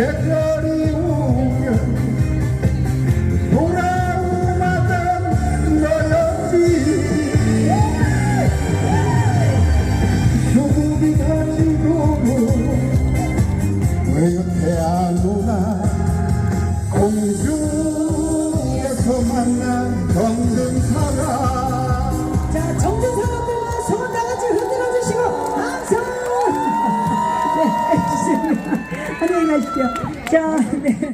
계절이 오면 돌아오마던 너였지. 조국이 가지고도 왜 옆에 안 오나? 공중에서 만난 정든 사람 안녕히 가십시오. 자, 네.